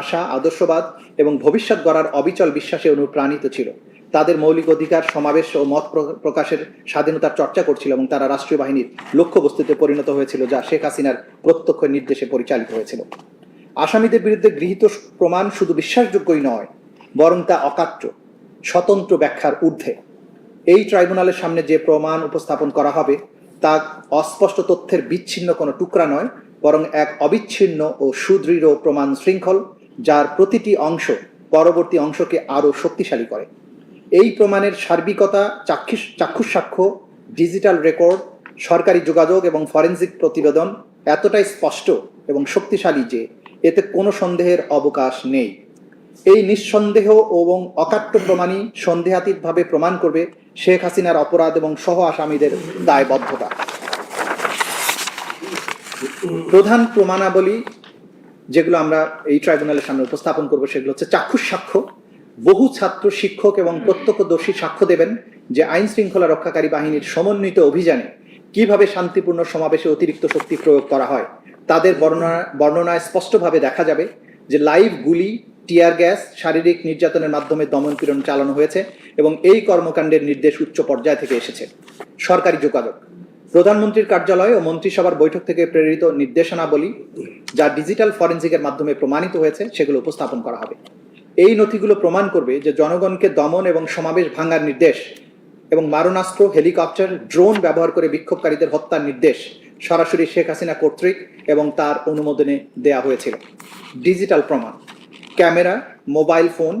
আশা, আদর্শবাদ এবং ভবিষ্যৎ গড়ার অবিচল বিশ্বাসে অনুপ্রাণিত ছিল। তাদের মৌলিক অধিকার, সমাবেশ ও মত প্রকাশের স্বাধীনতার চর্চা করছিল এবং তারা রাষ্ট্রীয় বাহিনীর লক্ষ্যবস্তুতে পরিণত হয়েছিল, যা শেখ হাসিনার প্রত্যক্ষ নির্দেশে পরিচালিত হয়েছিল। আসামিদের বিরুদ্ধে গৃহীত প্রমাণ শুধু বিশ্বাসযোগ্যই নয়, বরং তা অকাট্য, স্বতন্ত্র ব্যাখ্যার ঊর্ধ্বে। এই ট্রাইব্যুনালের সামনে যে প্রমাণ উপস্থাপন করা হবে, তা অস্পষ্ট তথ্যের বিচ্ছিন্ন কোনো টুকরা নয় বরং এক অবিচ্ছিন্ন ও সুদৃঢ় প্রমাণ শৃঙ্খল, যার প্রতিটি অংশ পরবর্তী অংশকে আরও শক্তিশালী করে। এই প্রমাণের সার্বিকতা, চাক্ষুষ চাক্ষুষ সাক্ষ্য ডিজিটাল রেকর্ড, সরকারি যোগাযোগ এবং ফরেনসিক প্রতিবেদন এতটাই স্পষ্ট এবং শক্তিশালী যে এতে কোনো সন্দেহের অবকাশ নেই। এই নিঃসন্দেহ এবং অকাট্য প্রমাণই সন্দেহাতীতভাবে প্রমাণ করবে শেখ হাসিনার অপরাধ এবং সহ আসামিদের দায়বদ্ধতা। প্রধান প্রমাণাবলী যেগুলো আমরা এই ট্রাইব্যুনালের সামনে উপস্থাপন করব সেগুলো হচ্ছে চাক্ষুষ সাক্ষ্য। বহু ছাত্র শিক্ষক এবং প্রত্যক্ষদর্শী সাক্ষ্য দেবেন যে আইন শৃঙ্খলা রক্ষাকারী বাহিনীর সমন্বিত অভিযানে কীভাবে শান্তিপূর্ণ সমাবেশে অতিরিক্ত শক্তি প্রয়োগ করা হয়, তাদের বর্ণনা, বর্ণনায় স্পষ্টভাবে দেখা যাবে যে লাইভ গুলি, টিয়ার গ্যাস, শারীরিক নির্যাতনের মাধ্যমে দমনপীড়ন চালানো হয়েছে এবং এই কর্মকাণ্ডের নির্দেশ উচ্চ পর্যায় থেকে এসেছে। সরকারি যোগাযোগ। প্রধানমন্ত্রীর কার্যালয় ও মন্ত্রিসভার বৈঠক থেকে প্রেরিত নির্দেশনাবলী, যা ডিজিটাল ফরেন্সিকের মাধ্যমে প্রমাণিত হয়েছে, সেগুলো উপস্থাপন করা হবে। এই নথিগুলো প্রমাণ করবে যে জনগণকে দমন এবং সমাবেশ ভাঙার নির্দেশ এবং মারণাস্ত্র, হেলিকপ্টার, ড্রোন ব্যবহার করে বিক্ষোভকারীদের হত্যার নির্দেশ সরাসরি শেখ হাসিনা কর্তৃক এবং তার অনুমোদনে দেয়া হয়েছিল। ডিজিটাল প্রমাণ, ক্যামেরা, মোবাইল ফোন,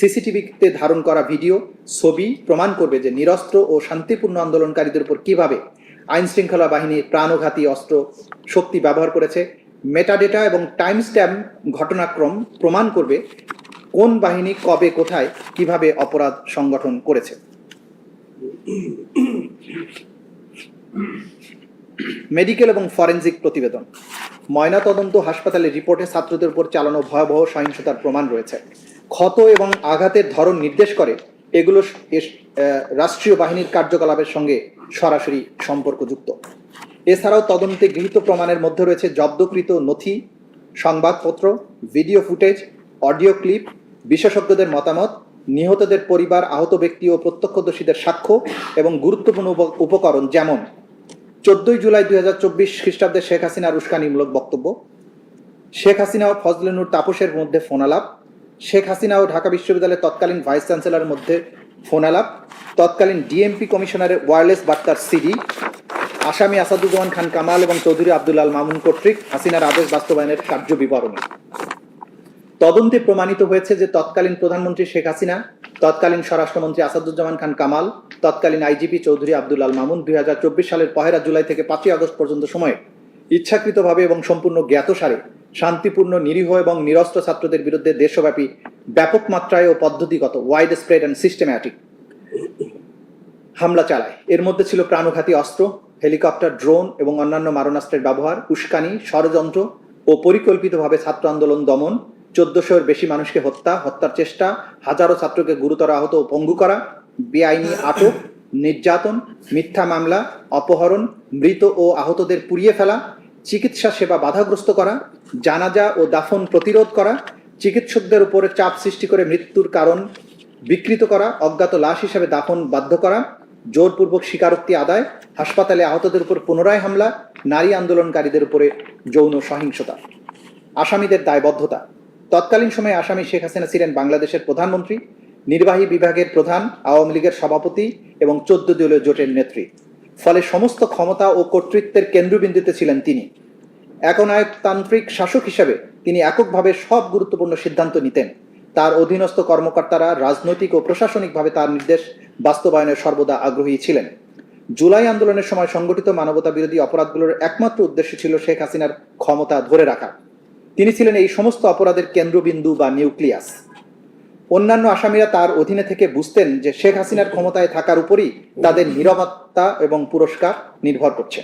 সিসিটিভিতে ধারণ করা ভিডিও, ছবি প্রমাণ করবে যে নিরস্ত্র ও শান্তিপূর্ণ আন্দোলনকারীদের উপর কীভাবে আইন শৃঙ্খলা বাহিনী প্রাণঘাতী অস্ত্র শক্তি ব্যবহার করেছে। মেটাডেটা এবং টাইম স্ট্যাম্প ঘটনাক্রম প্রমাণ করবে কোন বাহিনী কবে কোথায় কীভাবে অপরাধ সংগঠন করেছে। মেডিকেল এবং ফরেনজিক প্রতিবেদন। ময়নাতদন্ত হাসপাতালের রিপোর্টে ছাত্রদের উপর চালানো ভয়াবহ সহিংসতার প্রমাণ রয়েছে। ক্ষত এবং আঘাতের ধরন নির্দেশ করে এগুলো রাষ্ট্রীয় বাহিনীর কার্যকলাপের সঙ্গে সরাসরি সম্পর্কযুক্ত। এছাড়াও তদন্তে গৃহীত প্রমাণের মধ্যে রয়েছে জব্দকৃত নথি, সংবাদপত্র, ভিডিও ফুটেজ, অডিও ক্লিপ, বিশেষজ্ঞদের মতামত, নিহতদের পরিবার, আহত ব্যক্তি ও প্রত্যক্ষদর্শীদের সাক্ষ্য এবং গুরুত্বপূর্ণ উপ- উপকরণ যেমন চোদ্দই জুলাই দুই হাজার চব্বিশ খ্রিস্টাব্দে শেখ হাসিনার উস্কানিমূলক বক্তব্য, শেখ হাসিনা ও ফজলেনুর তাপসের মধ্যে ফোনালাপ শেখ হাসিনা ও ঢাকা বিশ্ববিদ্যালয়ের তৎকালীন ভাইস চ্যান্সেলরের মধ্যে ফোনালাপ তৎকালীন ডিএমপি কমিশনারের ওয়্যারলেস বার্তার সিডি, আসামি আসাদুজ্জামান খান কামাল এবং চৌধুরী আব্দুল্লাল মামুন কর্তৃক হাসিনার আদেশ বাস্তবায়নের কার্য বিবরণী। তদন্তে প্রমাণিত হয়েছে যে তৎকালীন প্রধানমন্ত্রী শেখ হাসিনা, তৎকালীন স্বরাষ্ট্রমন্ত্রী আসাদুজ্জামান খান কামাল, তৎকালীন আইজিপি চৌধুরী আব্দুল্লাল মামুন দুই হাজার চব্বিশ সালের পহেলা জুলাই থেকে পাঁচই আগস্ট পর্যন্ত সময়ে ইচ্ছাকৃতভাবে এবং সম্পূর্ণ জ্ঞাতসারে শান্তিপূর্ণ, নিরীহ এবং নিরস্ত্র ছাত্রদের বিরুদ্ধে দেশব্যাপী ব্যাপক মাত্রায় ও পদ্ধতিগত ওয়াইড স্প্রেড অ্যান্ড সিস্টেম্যাটিক হামলা চালায়। এর মধ্যে ছিল প্রাণঘাতী অস্ত্র, হেলিকপ্টার ড্রোন এবং অন্যান্য মারণাস্ত্রের ব্যবহার, উস্কানি, ষড়যন্ত্র ও পরিকল্পিতভাবে ছাত্র আন্দোলন দমন চোদ্দশোর বেশি মানুষকে হত্যা, হত্যার চেষ্টা, হাজারো ছাত্রকে গুরুতর আহত ও পঙ্গু করা, বেআইনি আটক, নির্যাতন, মিথ্যা মামলা, অপহরণ, মৃত ও আহতদের পুড়িয়ে ফেলা চিকিৎসা সেবা বাধাগ্রস্ত করা, জানাজা ও দাফন প্রতিরোধ করা, চিকিৎসকদের উপরে চাপ সৃষ্টি করে মৃত্যুর কারণ বিকৃত করা, অজ্ঞাত লাশ হিসাবে দাফন বাধ্য করা, জোরপূর্বক স্বীকারোক্তি আদায়, হাসপাতালে আহতদের উপর পুনরায় হামলা, নারী আন্দোলনকারীদের উপরে যৌন সহিংসতা। আসামিদের দায়বদ্ধতা। তৎকালীন সময়ে আসামি শেখ হাসিনা ছিলেন বাংলাদেশের প্রধানমন্ত্রী, নির্বাহী বিভাগের প্রধান, আওয়ামী লীগের সভাপতি এবং চোদ্দ দলীয় জোটের নেত্রী। ফলে সমস্ত ক্ষমতা ও কর্তৃত্বের কেন্দ্রবিন্দুতে ছিলেন তিনি। একনায়কতান্ত্রিক শাসক হিসেবে তিনি এককভাবে সব গুরুত্বপূর্ণ সিদ্ধান্ত নিতেন। তার অধীনস্থ কর্মকর্তারা রাজনৈতিক ও প্রশাসনিকভাবে তার নির্দেশ বাস্তবায়নের সর্বদা আগ্রহী ছিলেন। জুলাই আন্দোলনের সময় সংগঠিত মানবতা বিরোধী অপরাধগুলোর একমাত্র উদ্দেশ্য ছিল শেখ হাসিনার ক্ষমতা ধরে রাখা। তিনি ছিলেন এই সমস্ত অপরাধের কেন্দ্রবিন্দু বা নিউক্লিয়াস। অন্যান্য আসামিরা তার অধীনে থেকে বুঝতেন যে শেখ হাসিনার ক্ষমতায় থাকার উপরই তাদের নিরাপত্তা এবং পুরস্কার নির্ভর করছে।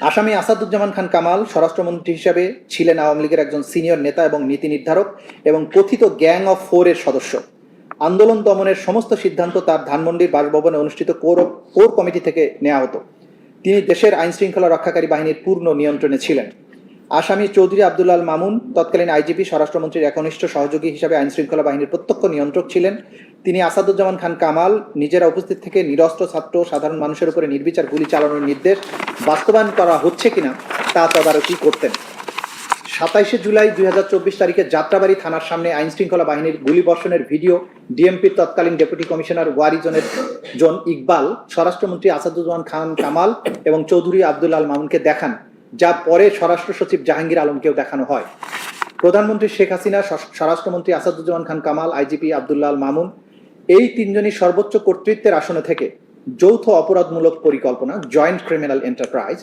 আসামি আসাদুজ্জামান খান কামাল স্বরাষ্ট্রমন্ত্রী হিসেবে ছিলেন আওয়ামী লীগের একজন সিনিয়র নেতা এবং নীতি নির্ধারক এবং কথিত গ্যাং অফ ফোরের সদস্য। আন্দোলন দমনের সমস্ত সিদ্ধান্ত তার ধানমন্ডির বাসভবনে অনুষ্ঠিত কোর কোর কমিটি থেকে নেওয়া হতো। তিনি দেশের আইন শৃঙ্খলা রক্ষাকারী বাহিনীর পূর্ণ নিয়ন্ত্রণে ছিলেন। আসামি চৌধুরী আব্দুল্লাল মামুন তৎকালীন আইজিপি, স্বরাষ্ট্রমন্ত্রীর একনিষ্ঠ সহযোগী হিসাবে আইন শৃঙ্খলা বাহিনীর প্রত্যক্ষ নিয়ন্ত্রক ছিলেন। তিনি আসাদুজ্জামান খান কামাল, নিজেরা উপস্থিত থেকে নিরস্ত্র ছাত্র, সাধারণ মানুষের উপরে নির্বিচার গুলি চালানোর নির্দেশ বাস্তবায়ন করা হচ্ছে কিনা তা তদারকি করতেন। সাতাইশে জুলাই দুই হাজার চব্বিশ তারিখে যাত্রাবাড়ি থানার সামনে আইন শৃঙ্খলা বাহিনীর গুলি বর্ষণের ভিডিও, ডিএমপির তৎকালীন deputy commissioner Wari zone Iqbal, স্বরাষ্ট্রমন্ত্রী আসাদুজ্জামান খান কামাল এবং চৌধুরী আব্দুল আল মামুনকে দেখান। যা পরে স্বরাষ্ট্র সচিব জাহাঙ্গীর আলমকেও দেখানো হয়। প্রধানমন্ত্রী শেখ হাসিনা স্বরাষ্ট্রমন্ত্রী আসাদুজ্জামান খান কামাল, আইজিপি আব্দুল্লাহ মামুন, এই তিনজনই সর্বোচ্চ কর্তৃত্বের আসনে থেকে যৌথ অপরাধমূলক পরিকল্পনা, জয়েন্ট ক্রিমিনাল এন্টারপ্রাইজ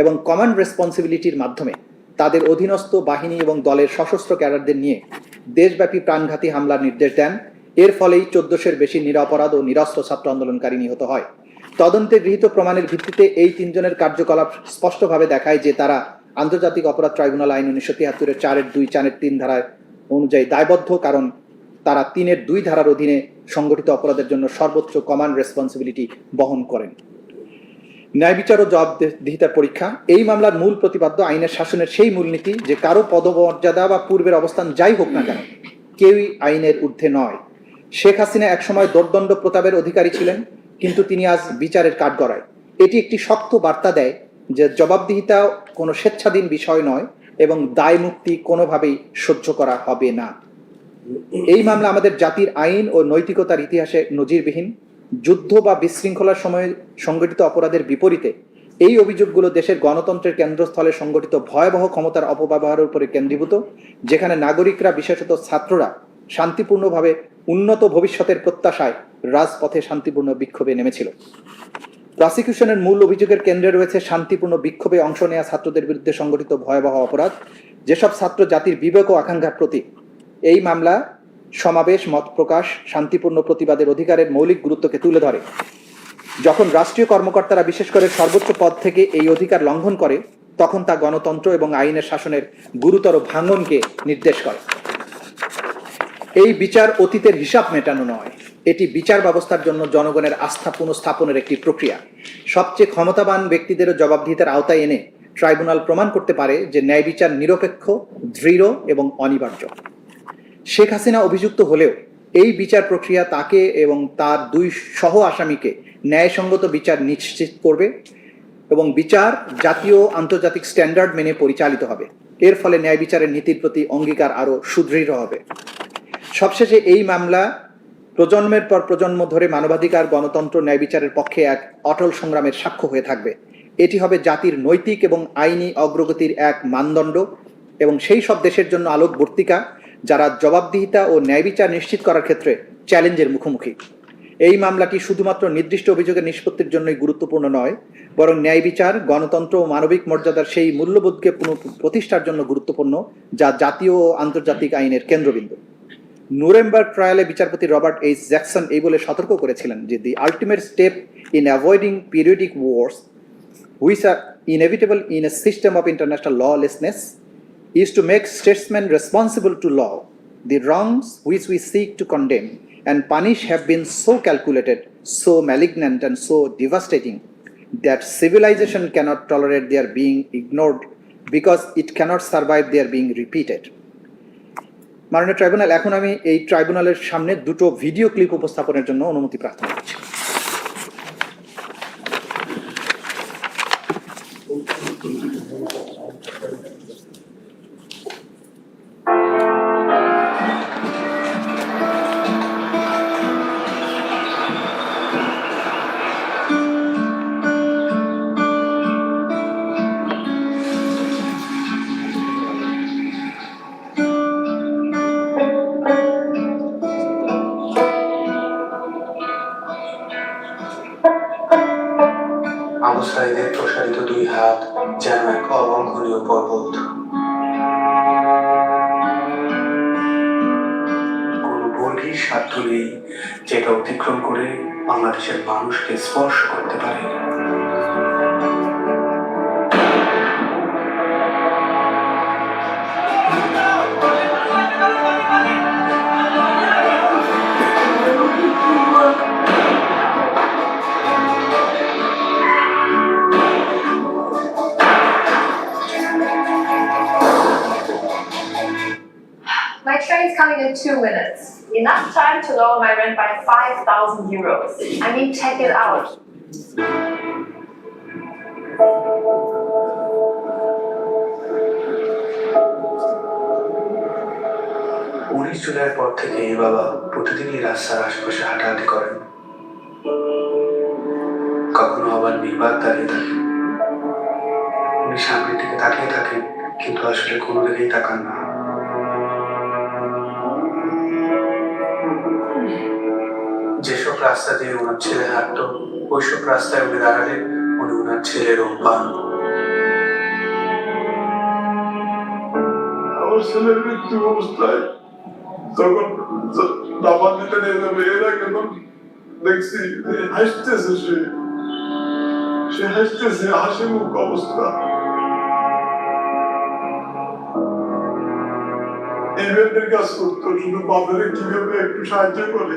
এবং কমান্ড রেসপন্সিবিলিটির মাধ্যমে তাদের অধীনস্থ বাহিনী এবং দলের সশস্ত্র ক্যাডারদের নিয়ে দেশব্যাপী প্রাণঘাতী হামলার নির্দেশ দেন। এর ফলেই চোদ্দশের বেশি নিরাপরাধ ও নিরস্ত্র ছাত্র আন্দোলনকারী নিহত হয়। তদন্তে গৃহীত প্রমাণের ভিত্তিতে এই তিনজনের কার্যকলাপ স্পষ্টভাবে দেখায় যে তারা আন্তর্জাতিক অপরাধ ট্রাইব্যুনাল আইন উনিশশো তিয়াত্তরের চারের দুই চারের তিন ধারায় অনুযায়ী দায়বদ্ধ, কারণ তারা তিনের দুই ধারার অধীনে সংগঠিত অপরাধের জন্য সর্বোচ্চ কমান্ড রেসপন্সিবিলিটি বহন করেন। ন্যায় বিচার ও জবাবদিহিতার পরীক্ষা। এই মামলার মূল প্রতিপাদ্য আইনের শাসনের সেই মূলনীতি যে কারও পদমর্যাদা বা পূর্বের অবস্থান যাই হোক না কেন, কেউই আইনের ঊর্ধ্বে নয়। শেখ হাসিনা একসময় দোর্দণ্ড প্রতাপের অধিকারী ছিলেন। কিন্তু তিনি আজ বিচারের কাঠগড়ায় এটি একটি শক্ত বার্তা দেয় যে জবাবদিহিতা কোনো স্বেচ্ছাধীন বিষয় নয় এবং দায় মুক্তি কোনোভাবেই সহ্য করা হবে না। এই মামলা আমাদের জাতির আইন ও নৈতিকতার ইতিহাসে নজিরবিহীন। যুদ্ধ বা বিশৃঙ্খলার সময়ে সংগঠিত অপরাধের বিপরীতে এই অভিযোগগুলো দেশের গণতন্ত্রের কেন্দ্রস্থলে সংগঠিত ভয়াবহ ক্ষমতার অপব্যবহারের উপরে কেন্দ্রীভূত, যেখানে নাগরিকরা, বিশেষত ছাত্ররা, শান্তিপূর্ণভাবে উন্নত ভবিষ্যতের প্রত্যাশায় রাজপথে শান্তিপূর্ণ বিক্ষোভে নেমেছিল। প্রসিকিউশনের মূল অভিযোগের কেন্দ্রে রয়েছে শান্তিপূর্ণ বিক্ষোভে অংশ নেওয়া ছাত্রদের বিরুদ্ধে সংগঠিত ভয়াবহ অপরাধ, যেসব ছাত্র জাতির বিবেক ও আকাঙ্ক্ষার প্রতীক। এই মামলা সমাবেশ, মত প্রকাশ, শান্তিপূর্ণ প্রতিবাদের অধিকারের মৌলিক গুরুত্বকে তুলে ধরে। যখন রাষ্ট্রীয় কর্মকর্তারা বিশেষ করে সর্বোচ্চ পদ থেকে এই অধিকার লঙ্ঘন করে, তখন তা গণতন্ত্র এবং আইনের শাসনের গুরুতর ভাঙনকে নির্দেশ করে। এই বিচার অতীতের হিসাব মেটানো নয়। এটি বিচার ব্যবস্থার জন্য জনগণের আস্থা পুনঃস্থাপনের একটি প্রক্রিয়া। সবচেয়ে ক্ষমতাবান ব্যক্তিদেরও জবাবদিহিতার আওতায় এনে ট্রাইব্যুনাল প্রমাণ করতে পারে যে ন্যায় বিচার নিরপেক্ষ, দৃঢ় এবং অনিবার্য। শেখ হাসিনা অভিযুক্ত হলেও এই বিচার প্রক্রিয়া তাকে এবং তার দুই সহ আসামিকে ন্যায়সঙ্গত বিচার নিশ্চিত করবে এবং বিচার জাতীয় আন্তর্জাতিক স্ট্যান্ডার্ড মেনে পরিচালিত হবে। এর ফলে ন্যায় বিচারের নীতির প্রতি অঙ্গীকার আরও সুদৃঢ় হবে। সবশেষে এই মামলা প্রজন্মের পর প্রজন্ম ধরে মানবাধিকার, গণতন্ত্র, ন্যায় বিচারের পক্ষে এক অটল সংগ্রামের সাক্ষ্য হয়ে থাকবে। এটি হবে জাতির নৈতিক এবং আইনি অগ্রগতির এক মানদণ্ড এবং সেই সব দেশের জন্য আলোকবর্তিকা যারা জবাবদিহিতা ও ন্যায় বিচার নিশ্চিত করার ক্ষেত্রে চ্যালেঞ্জের মুখোমুখি। এই মামলাটি শুধুমাত্র নির্দিষ্ট অভিযোগের নিষ্পত্তির জন্যই গুরুত্বপূর্ণ নয়, বরং ন্যায় বিচার, গণতন্ত্র ও মানবিক মর্যাদার সেই মূল্যবোধকে পুনঃ প্রতিষ্ঠার জন্য গুরুত্বপূর্ণ, যা জাতীয় ও আন্তর্জাতিক আইনের কেন্দ্রবিন্দু। নুরেমবার্গ ট্রায়ালে বিচারপতি রবার্ট এইচ জ্যাকসন এই বলে সতর্ক করেছিলেন যে the ultimate step in avoiding periodic wars which are inevitable in a system of international lawlessness is to make statesmen responsible to law. The wrongs which we seek to condemn and punish have been so calculated, so malignant, and so devastating that civilization cannot tolerate their being ignored because it cannot survive their being repeated. মাননীয় tribunal, এখন আমি এই ট্রাইব্যুনালের সামনে দুটো video clip উপস্থাপনের জন্য অনুমতি প্রার্থনা করছি। মানুষকে স্পর্শ করতে পারে My train's coming in two minutes. Enough time to lower my rent by 5,000 euros. I mean, check it out. উনিশ জুলাইয়ের পর থেকে এই বাবা প্রতিদিনই রাস্তার আশেপাশে হাঁটাহাঁটি করেন কখনো আবার নির্বাক দাঁড়িয়ে থাকেন উনি সামনের দিকে তাকিয়ে থাকেন কিন্তু আসলে কোনো দিকেই তাকান না রাস্তা দিয়ে ওনার ছেলে হাঁটতো, ওইসব রাস্তায় উনি দাঁড়ালে উনি ওনার ছেলের পান আমার ছেলের মৃত্যু অবস্থায় দিতে নিয়ে আগে দেখছি হাসতেছে সে সে হাসতেছে হাসি মুখ অবস্থা ইভেন্টের কাজ করতো শুধু বাজারে কীভাবে একটু সাহায্য করে?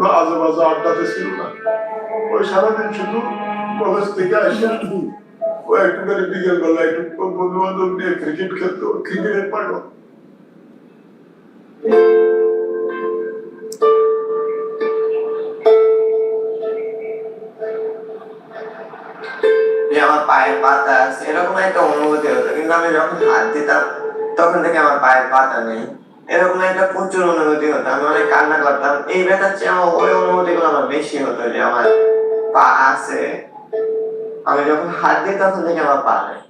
কোনো আজে বাজে আড্ডাতে ছিল না। ওই সারাদিন শুধু কলেজ থেকে আসে। ও একটু করে বিকেল বেলা একটু বন্ধু বান্ধব নিয়ে ক্রিকেট খেলতো। ক্রিকেটের পাগল। আমার পায়ের পাতা আছে। এরকম একটা অনুভূতি হতো। কিন্তু আমি যখন হাত দিতাম, তখন থেকে আমার পায়ের পাতা নেই। এরকম একটা প্রচুর অনুভূতি হতো। আমি অনেক কান্না করতাম। এই ব্যথার চেয়ে আমার ওই অনুভূতি গুলো আমার বেশি হতো যে আমার পা আছে। আমি যখন হাত দিই তখন থেকে আমার পা নেই।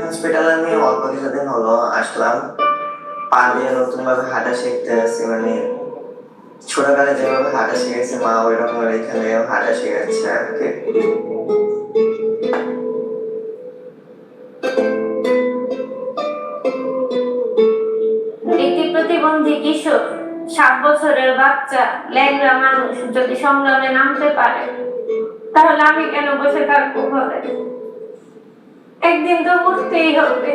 হসপিটালে আমি অল্প কিছুদিন হলো আসলাম। পা দিয়ে নতুন ভাবে হাঁটা শিখতে আসছি মানে ছোটকালে যেভাবে হাঁটা শিখেছে মা ওই রকম এখানে হাঁটা শিখেছে আর কি। একটি প্রতিবন্ধী কিশোর, সাত বছরের বাচ্চা ল্যাংরা মানুষ, যদি সংগ্রামে নামতে পারে, তাহলে আমি কেন বসে থাকব ঘরে? একদিন তো মরতেই হবে,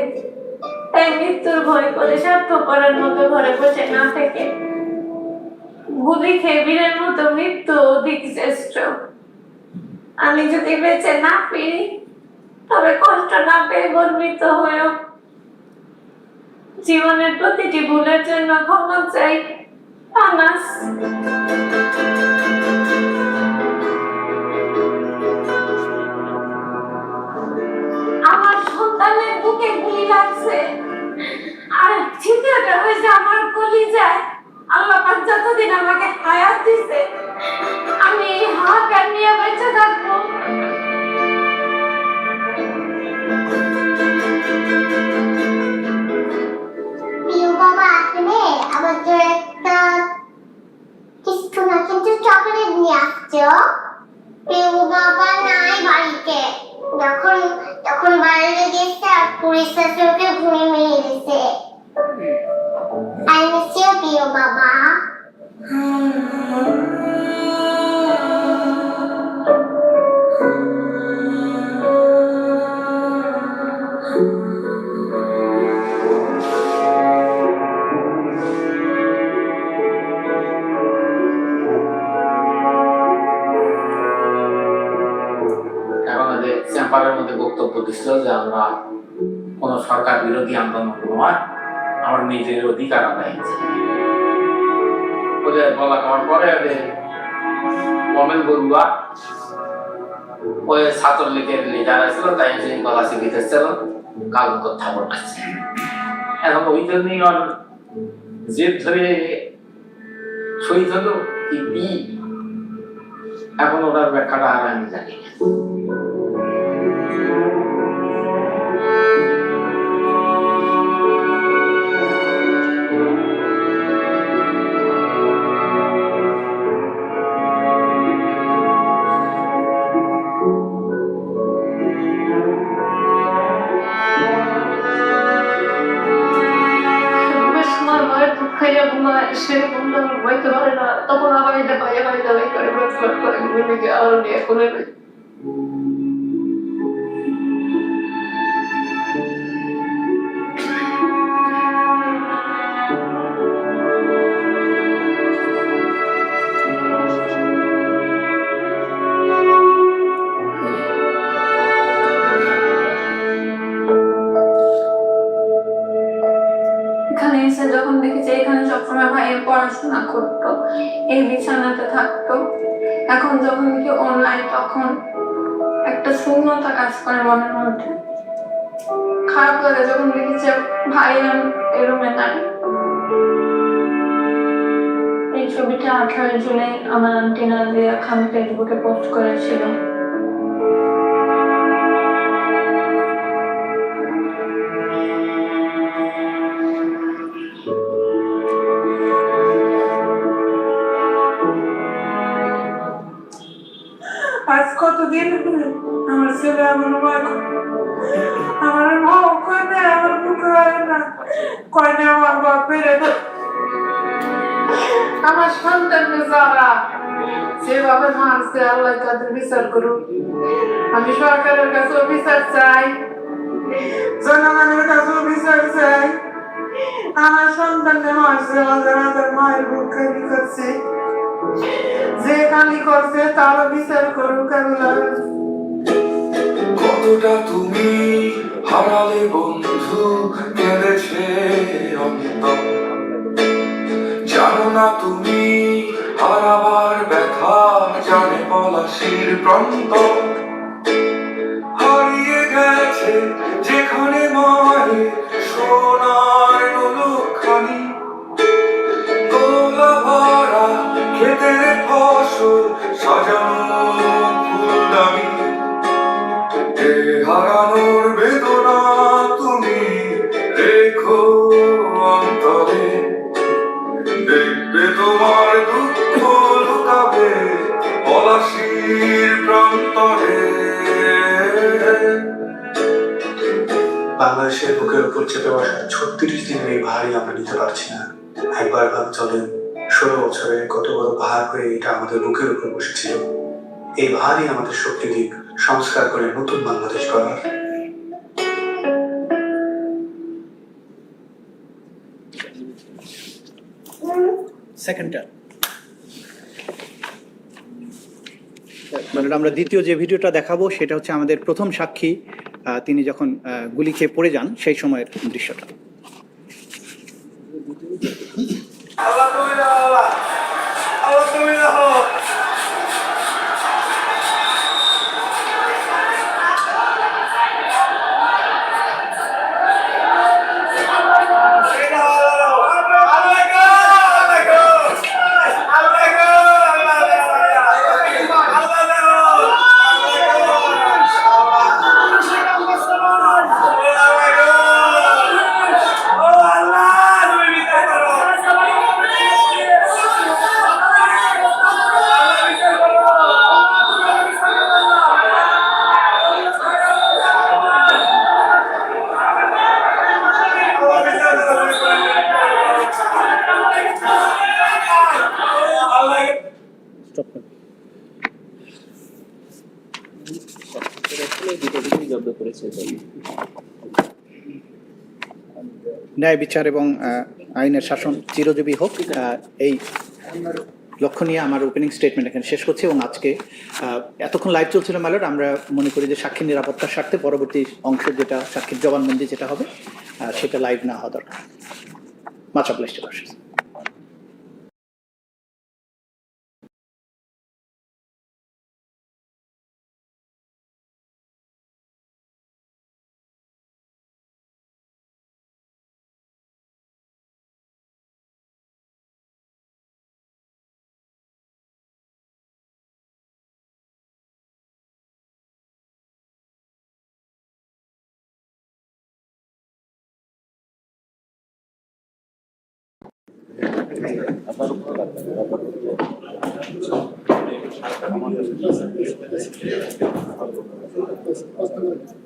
তাই মৃত্যুর ভয় করে স্বার্থপরের মতো ঘরে বসে না থেকে গুলি খেয়ে বীরের মতো মৃত্যু অধিক শ্রেষ্ঠ। আমি যদি বেঁচে না ফিরি, তবে কষ্ট না পেয়ে গর্বিত হয়েও। জীবনের প্রতিটি ভুলের জন্য ক্ষমা চাই আনাস আমার সন্তানের বুকে গুলি লাগছে, আর ছিদ্রটা হয়েছে আমার কলি যায় আল্লাহ পাক দিন আমাকে হায়াত মধ্যে বক্তব্য দিছিল যে আমরা কোন সরকার বিরোধী আন্দোলন নয় আমার নিজের অধিকার আদায় হয়েছে। বলে করার পরে বড়ুয়া ওই লিডার ছিল, তাই সেই গলা শিখিতেছিল কাল কথা এখন ওই জন্যই ওর জেদ ধরে শহীদ হলো কি এখন ওটার ব্যাখ্যাটা আর আমি জানি না। করে নেয় এখানে যখন দেখেছি এখানে সবসময় ভাইয়ের পড়াশোনা করতো এই বিছানাতে থাকতো। এখন যখন কি অনলাইন তখন একটা শূন্যতা কাজ করে মনের মধ্যে। খারাপ লাগে যখন দেখি যে, ভাই এরম নাই। এই ছবিটা আঠারো জুলাই আমার আন্টি নাজিয়া খান ফেসবুকে পোস্ট করেছিল। কতদিন আমার ছেলে আমার মা আমার মা কয় না, আমার মুখে হয় না। কয় না, আমার বাপ আমার সন্তানকে যারা, যেভাবে মারছে, আল্লাহ তাদের বিচার করুক। আমি সরকারের কাছেও বিচার চাই। জনগণের কাছেও বিচার চাই। আমার সন্তানকে মারছে হাজার মায়ের বুক করছে। কতটা তুমি হারালে বন্ধু কেঁদেছে জানো না তুমি হারাবার ব্যথা জানে পলাশির প্রান্ত। রেখো অন্তরে, দেখবে তোমার দুঃখ লুকাবে প্রান্তরে। বাংলাদেশের বুকের উপর চেপে বসা ছত্রিশ দিনের এই ভারই আমরা নিতে পারছি না। একবার ভাব, চলেন। ষোলো বছরে কত বড় ভার হয়ে এটা আমাদের বুকের উপর বসেছিল। এই ভারই আমাদের শক্তি দিক। সংস্কার করে নতুন বাংলাদেশ গড়ার টার্ম মানে আমরা দ্বিতীয় যে ভিডিওটা দেখাবো, সেটা হচ্ছে আমাদের প্রথম সাক্ষী তিনি যখন গুলি খেয়ে পড়ে যান, সেই সময়ের দৃশ্যটা। ন্যায় বিচার এবং আইনের শাসন চিরজীবী হোক এই লক্ষ্য নিয়ে আমার ওপেনিং স্টেটমেন্ট এখানে শেষ করছি এবং আজকে এতক্ষণ লাইভ চলছিল ম্যালট আমরা মনে করি যে সাক্ষীর নিরাপত্তার স্বার্থে পরবর্তী অংশ যেটা, সাক্ষীর জবানবন্দি যেটা হবে সেটা লাইভ না হওয়া দরকার। মাছ অবলেস্ট Gracias.